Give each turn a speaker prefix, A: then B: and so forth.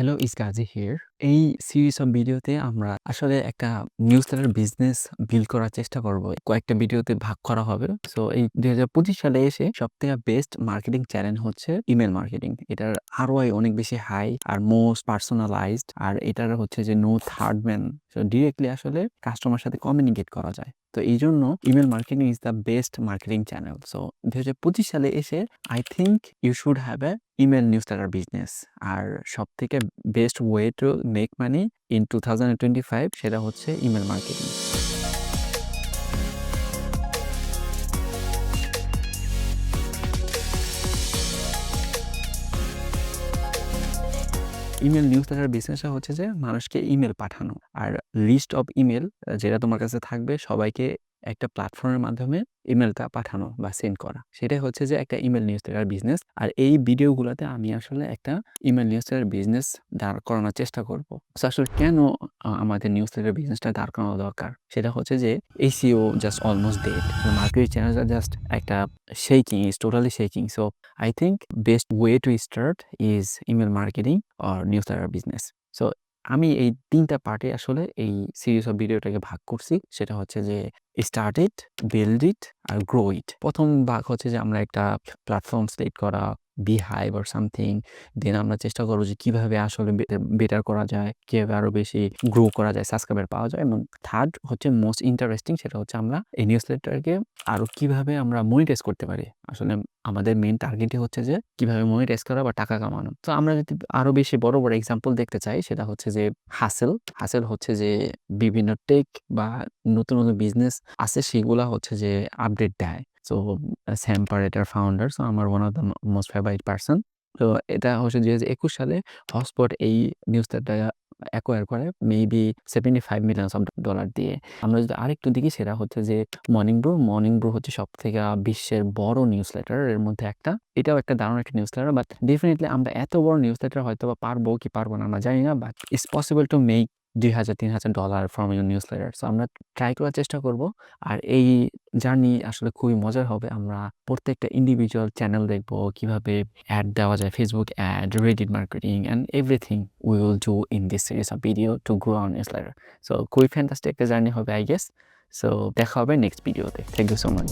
A: Hello, it's Gazi here. এই series of ভিডিওতে আমরা আসলে একটা নিউজ লেটার বিজনেস বিল্ড করার চেষ্টা করব। কয়েকটা ভিডিওতে ভাগ করা হবে। সো এই দুই হাজার পঁচিশ সালে এসে সব থেকে বেস্ট মার্কেটিং চ্যানেল হচ্ছে ইমেল মার্কেটিং এটার আরও অনেক বেশি হাই আর মোস্ট পার্সোনালাইজড আর এটার হচ্ছে যে নো থার্ড ম্যান ডিরেক্টলি আসলে কাস্টমার সাথে কমিউনিকেট করা যায়। তো এই জন্য email marketing is the best marketing channel so দুই হাজার পঁচিশ সালে এসে I think you should have a email newsletter business আর সব থেকে best way to make money in two thousand twenty five সেটা হচ্ছে email marketing email newsletter বিজনেসটা হচ্ছে যে মানুষকে ইমেল পাঠানো। আর লিস্ট অফ ইমেল যেটা তোমার কাছে থাকবে, সবাইকে একটা প্ল্যাটফর্মের মাধ্যমে ইমেলটা পাঠানো বা সেন্ড করা। সেটাই হচ্ছে যে একটা ইমেল নিউজ লেটার বিজনেস আর এই ভিডিওগুলোতে আমি আসলে একটা ইমেল নিউজ লেটার বিজনেস দাঁড় করানোর চেষ্টা করব। আসলে কেন আমাদের নিউজ লেটার বিজনেসটা দাঁড় করানো দরকার? সেটা হচ্ছে যে SEO just almost dead market চ্যানেলটা জাস্ট একটা shaking is totally shaking so I think best way to start is email marketing or newsletter business so আমি এই তিনটা পার্টে আসলে এই সিরিজ অফ ভিডিওটাকে ভাগ করছি। সেটা হচ্ছে যে স্টার্ট ইট বিল্ড ইট আর গ্রো ইট প্রথম ভাগ হচ্ছে যে, আমরা একটা প্ল্যাটফর্ম সিলেক্ট করা বি হাইভ আর সামথিং দেন আমরা চেষ্টা করব যে কীভাবে আসলে বেটার করা যায়, কীভাবে আরও বেশি গ্রো করা যায় সাবস্ক্রাইবার পাওয়া যায় এবং থার্ড হচ্ছে মোস্ট ইন্টারেস্টিং সেটা হচ্ছে আমরা এই নিউজ লেটারকে আরও কীভাবে আমরা মনিটাইজ করতে পারি। আসলে আমাদের মেন টার্গেটই হচ্ছে যে কীভাবে মনিটাইজ করা বা টাকা কামানো। তো আমরা যদি আরও বেশি বড় বড় এক্সাম্পল দেখতে চাই সেটা হচ্ছে যে হাসেল হাসেল হচ্ছে যে বিভিন্ন টেক বা নতুন নতুন বিজনেস আছে সেগুলা হচ্ছে যে আপডেট দেয়। সো স্যাম পারেটার ফাউন্ডার সো আমার one of the most favourite person তো এটা হচ্ছে দুই হাজার একুশ সালে হটস্পট এই নিউজটা অ্যাকোয়ার করে maybe seventy five million of dollar দিয়ে। আমরা যদি আরেকটু দেখি, সেটা হচ্ছে যে মর্নিং ব্রু মর্নিং ব্রু হচ্ছে সব থেকে বিশ্বের বড় নিউজ লেটার এর মধ্যে একটা। এটাও একটা দারুণ একটা নিউজ লেটার বাট ডেফিনেটলি আমরা এত বড় নিউজ লেটার হয়তো বা পারব কি পারব না, আমরা জানি না but it's possible to make দুই হাজার, তিন হাজার dollar from your newsletter so আমরা ট্রাই করার চেষ্টা করব। আর এই জার্নি আসলে খুবই মজার হবে। আমরা প্রত্যেকটা ইন্ডিভিজুয়াল চ্যানেল দেখব, কীভাবে অ্যাড দেওয়া যায় Facebook ad Reddit marketing and everything we will do in this series of video to grow our newsletter so খুবই ফ্যান্টাস্টিক একটা জার্নি হবে আই গেস সো দেখা হবে নেক্সট ভিডিওতে থ্যাংক ইউ সো মাচ